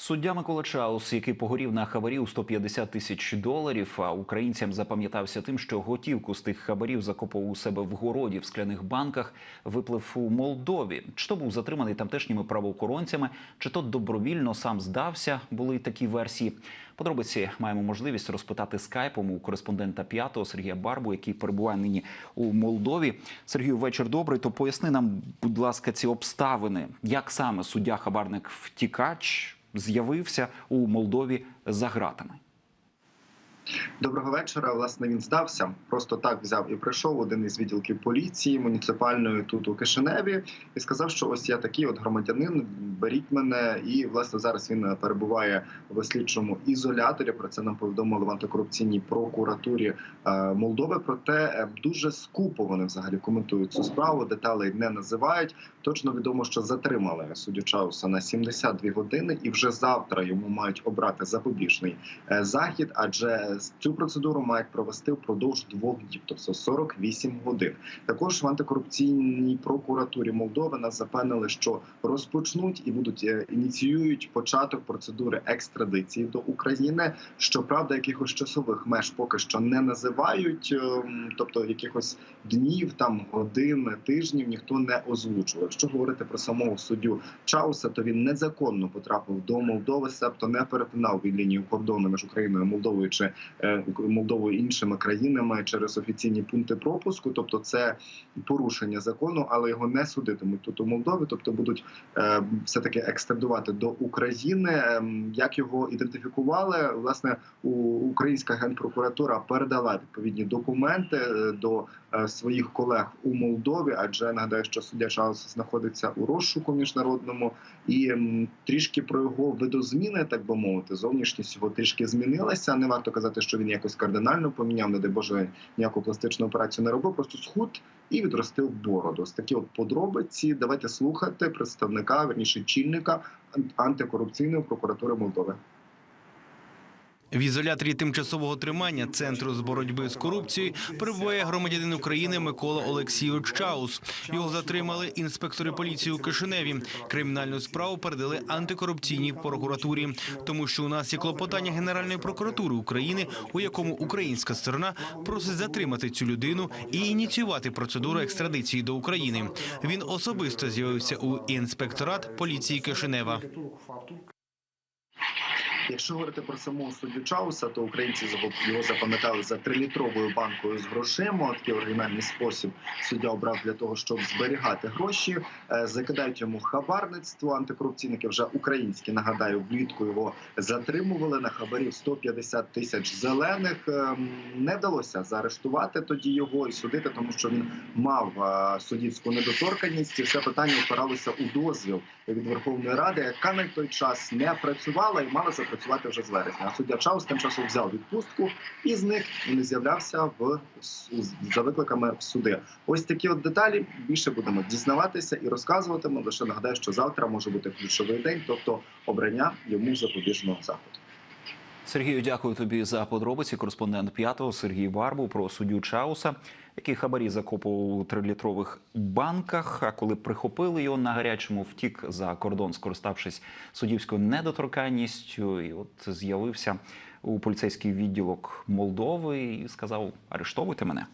Суддя Микола Чаус, який погорів на хабарі у 150 тисяч доларів, а українцям запам'ятався тим, що готівку з тих хабарів закопував у себе в городі в скляних банках, виплив у Молдові. Чи то був затриманий тамтешніми правоохоронцями, чи то добровільно сам здався. Були такі версії. Подробиці маємо можливість розпитати скайпом у кореспондента п'ятого Сергія Барбу, який перебуває нині у Молдові. Сергію, вечір добрий. То поясни нам, будь ласка, ці обставини, як саме суддя хабарник втікач з'явився у Молдові за ґратами. Доброго вечора. Власне, він здався. Просто так взяв і прийшов один із відділків поліції муніципальної тут у Кишиневі і сказав, що ось я такий от громадянин. Беріть мене, і власне зараз він перебуває в слідчому ізоляторі. Про це нам повідомили в антикорупційній прокуратурі е, Молдови. Проте е, дуже скупо вони взагалі коментують цю справу. Деталей не називають. Точно відомо, що затримали суддю Чауса на 72 години, і вже завтра йому мають обрати запобіжний е, захід, адже цю процедуру мають провести впродовж двох діб, тобто 48 годин. Також в антикорупційній прокуратурі Молдови нас запевнили, що розпочнуть і будуть е, ініціюють початок процедури екстрадиції до України. Щоправда, якихось часових меж поки що не називають, ем, тобто якихось днів, там годин, тижнів ніхто не озвучував. Якщо говорити про самого суддю Чауса, то він незаконно потрапив до Молдови, себто не перетинав від лінію кордону між Україною, Молдовою чи Молдовою іншими країнами через офіційні пункти пропуску. Тобто, це порушення закону, але його не судитимуть тут у Молдові. Тобто будуть е, все таки екстрадувати до України. Ем, Як його ідентифікували, власне, українська генпрокуратура передала відповідні документи е, до е, своїх колег у Молдові, адже нагадаю, що суддя Чаус знаходиться у розшуку міжнародному, і трішки про його видозміни, так би мовити, зовнішність його трішки змінилася. Не варто казати, що він якось кардинально поміняв, не дай Боже, ніяку пластичну операцію не робив, просто схуд і відростив бороду. Ось такі от подробиці. Давайте слухати представника, верніше чільника антикорупційної прокуратури Молдови. В ізоляторі тимчасового тримання центру з боротьби з корупцією перебуває громадянин України Микола Олексійович Чаус. Його затримали інспектори поліції у Кишиневі. Кримінальну справу передали антикорупційній прокуратурі, тому що у нас є клопотання Генеральної прокуратури України, у якому українська сторона просить затримати цю людину і ініціювати процедуру екстрадиції до України. Він особисто з'явився у інспекторат поліції Кишинева. Якщо говорити про самого суддю Чауса, то українці його- запам'ятали за трилітровою банкою з грошима. Такий оригінальний спосіб суддя обрав для того, щоб зберігати гроші. Е, Закидають йому хабарництво. Антикорупційники вже українські нагадаю, влітку його затримували на хабарі в 150 тисяч зелених. Ем, Не вдалося заарештувати тоді його і судити, тому що він мав е, суддівську недоторканність. І все питання опиралося у дозвіл від Верховної Ради, яка на той час не працювала і мала запрацювати вже з вересня. А суддя Чаус тим часом взяв відпустку і зник і не з'являвся в за викликами в суди. Ось такі от деталі більше будемо дізнаватися і розказуватимемо. Лише нагадаю, що завтра може бути ключовий день, тобто обрання йому запобіжного заходу. Сергію, дякую тобі за подробиці. Кореспондент п'ятого Сергій Барбу про суддю Чауса, який хабарі закопував у трилітрових банках. А коли прихопили його на гарячому, втік за кордон, скориставшись суддівською недоторканністю, і от з'явився у поліцейський відділок Молдови і сказав: арештовуйте мене.